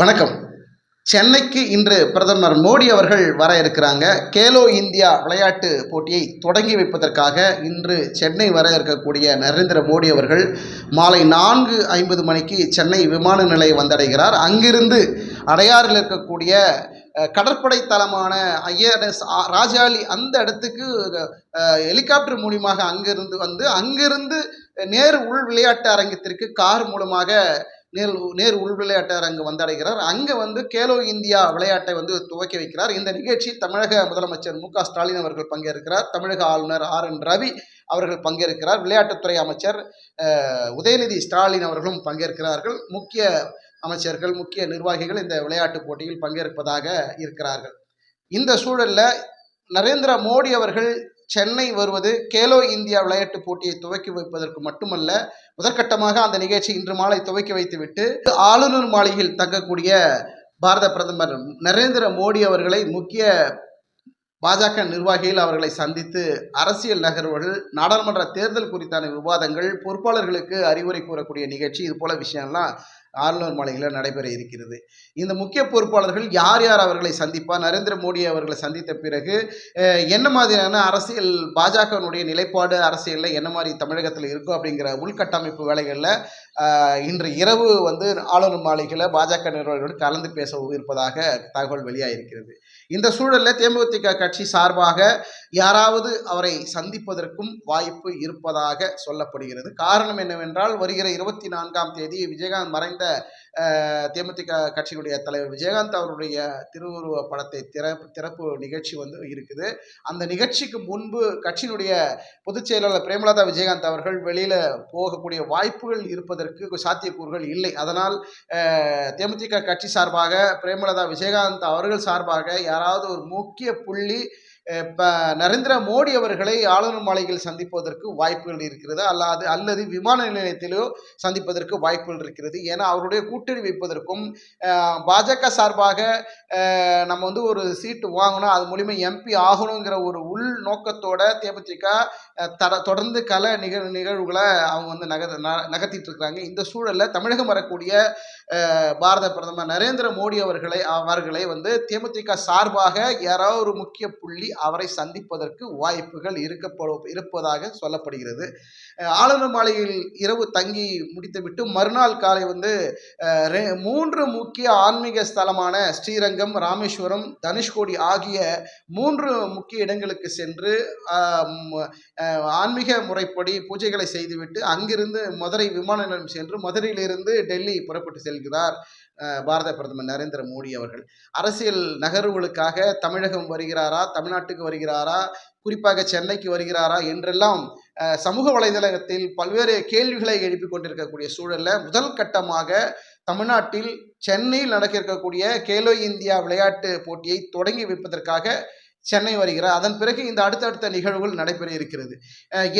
வணக்கம். சென்னைக்கு இன்று பிரதமர் மோடி அவர்கள் வர இருக்கிறாங்க. கேலோ இந்தியா விளையாட்டு போட்டியை தொடங்கி வைப்பதற்காக இன்று சென்னை வர இருக்கக்கூடிய நரேந்திர மோடி அவர்கள் மாலை நான்கு ஐம்பது மணிக்கு சென்னை விமான நிலையம் வந்தடைகிறார். அங்கிருந்து அடையாறில் இருக்கக்கூடிய கடற்படை தளமான ஐஎன்எஸ் ராஜாளி அந்த இடத்துக்கு ஹெலிகாப்டர் மூலியமாக அங்கிருந்து வந்து அங்கிருந்து நேரு உள் விளையாட்டு அரங்கத்திற்கு கார் மூலமாக நேர் நேர் உள் விளையாட்டார் அங்கு வந்தடைகிறார். அங்கே வந்து கேலோ இந்தியா விளையாட்டை வந்து துவக்கி வைக்கிறார். இந்த நிகழ்ச்சி தமிழக முதலமைச்சர் மு ஸ்டாலின் அவர்கள் பங்கேற்கிறார். தமிழக ஆளுநர் ஆர் என் ரவி அவர்கள் பங்கேற்கிறார். விளையாட்டுத்துறை அமைச்சர் உதயநிதி ஸ்டாலின் அவர்களும் பங்கேற்கிறார்கள். முக்கிய அமைச்சர்கள் முக்கிய நிர்வாகிகள் இந்த விளையாட்டுப் போட்டியில் பங்கேற்பதாக இருக்கிறார்கள். இந்த சூழலில் நரேந்திர மோடி அவர்கள் சென்னை வருவது கேலோ இந்தியா விளையாட்டுப் போட்டியை துவக்கி வைப்பதற்கு மட்டுமல்ல முதற்கட்டமாக அந்த நிகழ்ச்சி இன்று மாலை துவக்கி வைத்துவிட்டு ஆளுநர் மாளிகையில் தங்கக்கூடிய பாரத பிரதமர் நரேந்திர மோடி அவர்களை முக்கிய பாஜக நிர்வாகிகள் அவர்களை சந்தித்து அரசியல் நகர்வுகள் நாடாளுமன்ற தேர்தல் குறித்தான விவாதங்கள் பொறுப்பாளர்களுக்கு அறிவுரை கூறக்கூடிய நிகழ்ச்சி இது போல விஷயம்லாம் ஆளுநர் மாளிகையில் நடைபெற இருக்கிறது. இந்த முக்கிய பொறுப்பாளர்கள் யார் யார் அவர்களை சந்திப்பார்? நரேந்திர மோடி அவர்களை சந்தித்த பிறகு என்ன மாதிரியான அரசியல் பாஜகவினுடைய நிலைப்பாடு அரசியலில் என்ன மாதிரி தமிழகத்தில் இருக்கும் அப்படிங்கிற உள்கட்டமைப்பு வேலைகளில் இன்று இரவு வந்து ஆளுநர் மாளிகையில் பாஜக நிறுவனர்களோடு கலந்து பேச இருப்பதாக தகவல் வெளியாகிருக்கிறது இந்த சூழலில் தேமுதிக கட்சி சார்பாக யாராவது அவரை சந்திப்பதற்கும் வாய்ப்பு இருப்பதாக சொல்லப்படுகிறது. காரணம் என்னவென்றால் வருகிற இருபத்தி நான்காம் தேதி விஜயகாந்த் மறைந்த ஆஹ் தேமுதிக கட்சியினுடைய தலைவர் விஜயகாந்த் அவருடைய திருவுருவ படத்தை திறப்பு திறப்பு நிகழ்ச்சி வந்து இருக்குது. அந்த நிகழ்ச்சிக்கு முன்பு கட்சியினுடைய பொதுச் செயலாளர் பிரேமலதா விஜயகாந்த் அவர்கள் வெளியில் போகக்கூடிய வாய்ப்புகள் இருப்பதற்கு சாத்தியக்கூறுகள் இல்லை. அதனால் தேமுதிக கட்சி சார்பாக பிரேமலதா விஜயகாந்த் அவர்கள் சார்பாக யாராவது ஒரு முக்கிய புள்ளி இப்போ நரேந்திர மோடி அவர்களை ஆளுநர் மாளிகையில் சந்திப்பதற்கு வாய்ப்புகள் இருக்கிறது? அல்லாது அல்லது விமான நிலையத்திலோ சந்திப்பதற்கு வாய்ப்புகள் இருக்கிறது? ஏன்னா அவருடைய கூட்டணி வைப்பதற்கும் பாஜக சார்பாக நம்ம வந்து ஒரு சீட்டு வாங்கணும் அது மூலிமா எம்பி ஆகணுங்கிற ஒரு உள் நோக்கத்தோட தேமுதிக தட தொடர்ந்து கல நிகழ் நிகழ்வுகளை அவங்க வந்து நக ந- நகர்த்திட்டு இருக்கிறாங்க இந்த சூழலில் தமிழகம் வரக்கூடிய பாரத பிரதமர் நரேந்திர மோடி அவர்களை அவர்களை வந்து தேமுதிக சார்பாக யாராவது ஒரு முக்கிய புள்ளி அவரை சந்திப்பதற்கு வாய்ப்புகள் இருக்கப்போ இருப்பதாக சொல்லப்படுகிறது. ஆளுநர் மாளிகையில் இரவு தங்கி முடித்துவிட்டு மறுநாள் காலை வந்து மூன்று முக்கிய ஆன்மீக ஸ்தலமான ஸ்ரீரங்கம் ராமேஸ்வரம் தனுஷ்கோடி ஆகிய மூன்று முக்கிய இடங்களுக்கு சென்று ஆன்மீக முறைப்படி பூஜைகளை செய்துவிட்டு அங்கிருந்து மதுரை விமான நிலையம் சென்று மதுரையிலிருந்து டெல்லி புறப்பட்டு செல்கிறார் பாரத பிரதமர் நரேந்திர மோடி அவர்கள். அரசியல் நகர்வுகளுக்காக தமிழகம் வருகிறாரா தமிழ்நாட்டுக்கு வருகிறாரா? குறிப்பாக சென்னைக்கு வருகிறாரா? என்றெல்லாம் சமூக வலைதளத்தில் பல்வேறு கேள்விகளை எழுப்பிக் கொண்டிருக்கக்கூடிய சூழல்ல முதல் கட்டமாக தமிழ்நாட்டில் சென்னையில் நடக்க இருக்கக்கூடிய கேலோ இந்தியா விளையாட்டு போட்டியை தொடங்கி வைப்பதற்காக சென்னை வருகிறார். அதன் பிறகு இந்த அடுத்தடுத்த நிகழ்வுகள் நடைபெற இருக்கிறது.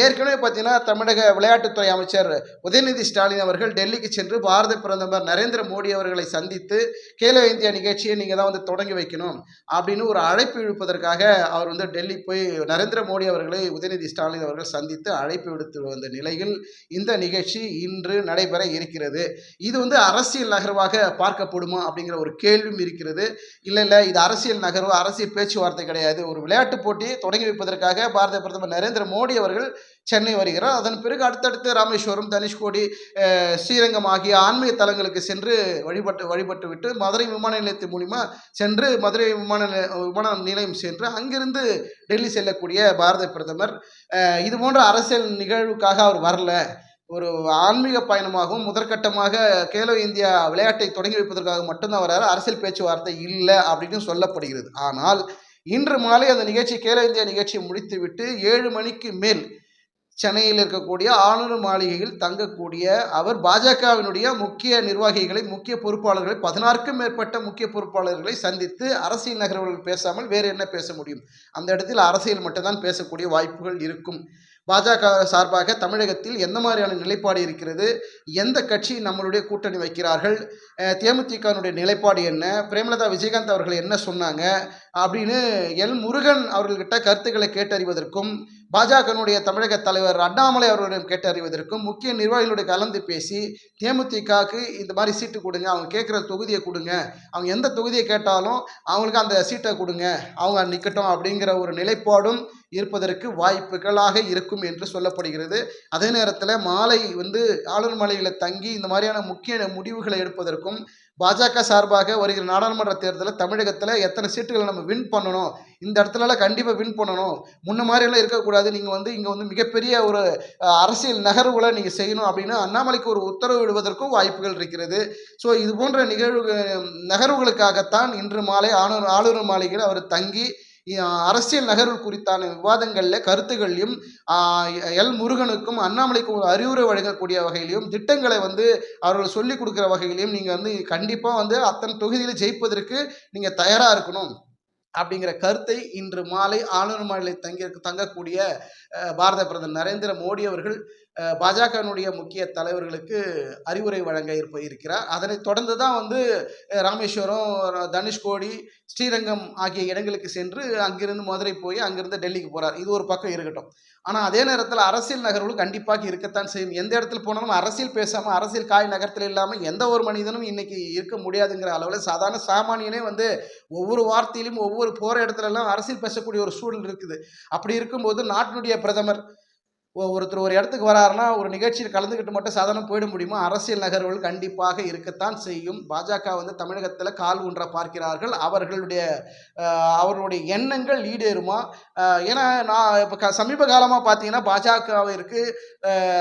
ஏற்கனவே பார்த்தீங்கன்னா தமிழக விளையாட்டுத்துறை அமைச்சர் உதயநிதி ஸ்டாலின் அவர்கள் டெல்லிக்கு சென்று பாரத பிரதமர் நரேந்திர மோடி அவர்களை சந்தித்து கேலோ இந்தியா நிகழ்ச்சியை நீங்கள் தான் வந்து தொடங்கி வைக்கணும் அப்படின்னு ஒரு அழைப்பு இழுப்பதற்காக அவர் வந்து டெல்லி போய் நரேந்திர மோடி அவர்களை உதயநிதி ஸ்டாலின் அவர்கள் சந்தித்து அழைப்பு விடுத்து வந்த நிலையில் இந்த நிகழ்ச்சி இன்று நடைபெற இருக்கிறது. இது வந்து அரசியல் நகர்வாக பார்க்கப்படுமா அப்படிங்கிற ஒரு கேள்வியும் இருக்கிறது. இல்லை இல்லை இது அரசியல் நகர்வு அரசியல் பேச்சுவார்த்தை கிடையாது. ஒரு விளையாட்டுப் போட்டியை தொடங்கி வைப்பதற்காக பாரத பிரதமர் நரேந்திர மோடி அவர்கள் சென்னை வருகிறார். அதன் பிறகு அடுத்தடுத்து ராமேஸ்வரம் தனுஷ்கோடி ஸ்ரீரங்கம் ஆகிய ஆன்மீக தலங்களுக்கு சென்று வழிபட்டு வழிபட்டு விட்டு மதுரை விமான நிலையத்தின் மூலிமா சென்று மதுரை விமான நிலைய- விமான நிலையம் சென்று அங்கிருந்து டெல்லி செல்லக்கூடிய பாரத பிரதமர். இது போன்ற அரசியல் நிகழ்வுக்காக அவர் வரல. ஒரு ஆன்மீக பயணமாகவும் முதற்கட்டமாக கேலோ இந்தியா விளையாட்டை தொடங்கி வைப்பதற்காக மட்டும்தான் வராரு. அரசியல் பேச்சுவார்த்தை இல்லை அப்படின்னு சொல்லப்படுகிறது. ஆனால் இன்று மாலை அந்த நிகழ்ச்சி கேலோ இந்தியா நிகழ்ச்சியை முடித்துவிட்டு ஏழு மணிக்கு மேல் சென்னையில் இருக்கக்கூடிய ஆளுநர் மாளிகையில் தங்கக்கூடிய அவர் பாஜகவினுடைய முக்கிய நிர்வாகிகளை முக்கிய பொறுப்பாளர்களை பதினாறுக்கும் மேற்பட்ட முக்கிய பொறுப்பாளர்களை சந்தித்து அரசியல் நகர்வுகள் பேசாமல் வேறு என்ன பேச முடியும்? அந்த இடத்தில் அரசியல் மட்டும்தான் பேசக்கூடிய வாய்ப்புகள் இருக்கும். பாஜக சார்பாக தமிழகத்தில் எந்த மாதிரியான நிலைப்பாடு இருக்கிறது? எந்த கட்சி நம்மளுடைய கூட்டணி வைக்கிறார்கள்? தேமுதிகனுடைய நிலைப்பாடு என்ன? பிரேமலதா விஜயகாந்த் அவர்கள் என்ன சொன்னாங்க? அப்படின்னு எல் முருகன் அவர்கள்கிட்ட கருத்துக்களை கேட்டறிவதற்கும் பாஜகனுடைய தமிழக தலைவர் அண்ணாமலை அவர்களிடம் கேட்டறிவதற்கும் முக்கிய நிர்வாகிகளுடைய கலந்து பேசி தேமுதிகவுக்கு இந்த மாதிரி சீட்டு கொடுங்க அவங்க கேட்குற தொகுதியை கொடுங்க. அவங்க எந்த தொகுதியை கேட்டாலும் அவங்களுக்கு அந்த சீட்டை கொடுங்க. அவங்க நிற்கட்டும் அப்படிங்கிற ஒரு நிலைப்பாடும் இருப்பதற்கு வாய்ப்புகளாக இருக்கும் என்று சொல்லப்படுகிறது. அதே நேரத்தில் மாலை வந்து ஆளுநர் மாளிகையில் தங்கி இந்த மாதிரியான முக்கிய முடிவுகளை எடுப்பதற்கும் பாஜக சார்பாக வருகிற நாடாளுமன்ற தேர்தலில் தமிழகத்தில் எத்தனை சீட்டுகளை நம்ம வின் பண்ணணும்? இந்த இடத்துலலாம் கண்டிப்பாக வின் பண்ணணும். முன்ன மாதிரியெல்லாம் இருக்கக்கூடாது. நீங்கள் வந்து இங்கே வந்து மிகப்பெரிய ஒரு அரசியல் நகர்வுகளை நீங்கள் செய்யணும் அப்படின்னு அண்ணாமலைக்கு ஒரு உத்தரவு விடுவதற்கும் வாய்ப்புகள் இருக்கிறது. ஸோ இது போன்ற நிகழ்வு நகர்வுகளுக்காகத்தான் இன்று மாலை ஆளுநர் ஆளுநர் மாளிகையில் அவர் தங்கி அரசியல் நகர்வு குறித்தான விவாதங்களில் கருத்துகளையும் எல் முருகனுக்கும் அண்ணாமலைக்கும் ஒரு அறிவுரை வழங்கக்கூடிய வகையிலையும் திட்டங்களை வந்து அவர்கள் சொல்லிக் கொடுக்குற வகையிலையும் நீங்கள் வந்து கண்டிப்பாக வந்து அத்தனை தொகுதியில் ஜெயிப்பதற்கு நீங்கள் தயாராக இருக்கணும். அப்படிங்கிற கருத்தை இன்று மாலை ஆளுநர் மாநில தங்கி தங்கக்கூடிய பாரத பிரதமர் நரேந்திர மோடி அவர்கள் பாஜகனுடைய பாஜகவினுடைய முக்கிய தலைவர்களுக்கு அறிவுரை வழங்க இருப்ப இருக்கிறார். அதனைத் தொடர்ந்து தான் வந்து ராமேஸ்வரம் தனுஷ்கோடி ஸ்ரீரங்கம் ஆகிய இடங்களுக்கு சென்று அங்கிருந்து மதுரை போய் அங்கிருந்து டெல்லிக்கு போகிறார் இது ஒரு பக்கம் இருக்கட்டும். ஆனால் அதே நேரத்தில் அரசியல் நகர்வுகள் கண்டிப்பாக இருக்கத்தான் செய்யும். எந்த இடத்துல போனாலும் அரசியல் பேசாமல் அரசியல் காய் நகரத்தில் இல்லாமல் எந்த ஒரு மனிதனும் இன்னைக்கு இருக்க முடியாதுங்கிற அளவில் சாதாரண சாமானியனே வந்து ஒவ்வொரு வார்த்தையிலும் ஒவ்வொரு போகிற இடத்துல எல்லாம் அரசியல் பேசக்கூடிய ஒரு சூழல் இருக்குது. அப்படி இருக்கும்போது நாட்டினுடைய பிரதமர் ஒருத்தர் ஒரு இடத்துக்கு வராருன்னா ஒரு நிகழ்ச்சியில் கலந்துக்கிட்டு மட்டும் சாதாரண போயிட முடியுமா? அரசியல் நகர்வுகள் கண்டிப்பாக இருக்கத்தான் செய்யும். பாஜக வந்து தமிழகத்தில் கால் ஊன்ற பார்க்கிறார்கள். அவர்களுடைய அவர்களுடைய எண்ணங்கள் ஈடேறுமா? ஏன்னா நான் இப்போ க சமீப காலமாக பார்த்தீங்கன்னா பாஜகவிற்கு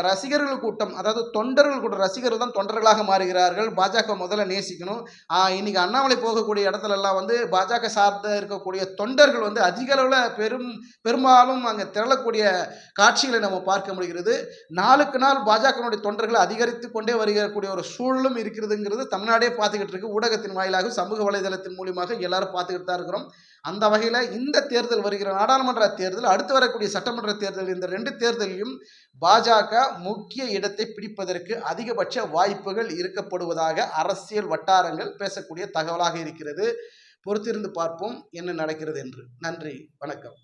ரசிகர்கள் கூட்டம் அதாவது தொண்டர்கள் கூட்டம் ரசிகர்கள் தான் தொண்டர்களாக மாறுகிறார்கள். பாஜக முதல்ல நேசிக்கணும். இன்னைக்கு அண்ணாமலை போகக்கூடிய இடத்துலலாம் வந்து பாஜக சார்ந்த இருக்கக்கூடிய தொண்டர்கள் வந்து அதிக அளவில் பெரும் பெரும்பாலும் அங்கே திரளக்கூடிய காட்சிகளை நம்ம பார்க்க முடிகிறது. நாளுக்கு நாள் பாஜகனுடைய தொண்டர்கள் அதிகரித்து கொண்டே வருகிறக்கூடிய ஒரு சூழலும் இருக்கிறதுங்கிறது தமிழ்நாடே பார்த்துக்கிட்டு இருக்கு. ஊடகத்தின் வாயிலாக சமூக வலைதளத்தின் மூலியமாக எல்லாரும் பார்த்துக்கிட்டு தான் இருக்கிறோம். அந்த வகையில் இந்த தேர்தல் வருகிற நாடாளுமன்ற தேர்தல் அடுத்து வரக்கூடிய சட்டமன்ற தேர்தல் இந்த ரெண்டு தேர்தலையும் பாஜக முக்கிய இடத்தை பிடிப்பதற்கு அதிகபட்ச வாய்ப்புகள் இருக்கப்படுவதாக அரசியல் வட்டாரங்கள் பேசக்கூடிய தகவலாக இருக்கிறது. பொறுத்திருந்து பார்ப்போம் என்ன நடக்கிறது என்று. நன்றி. வணக்கம்.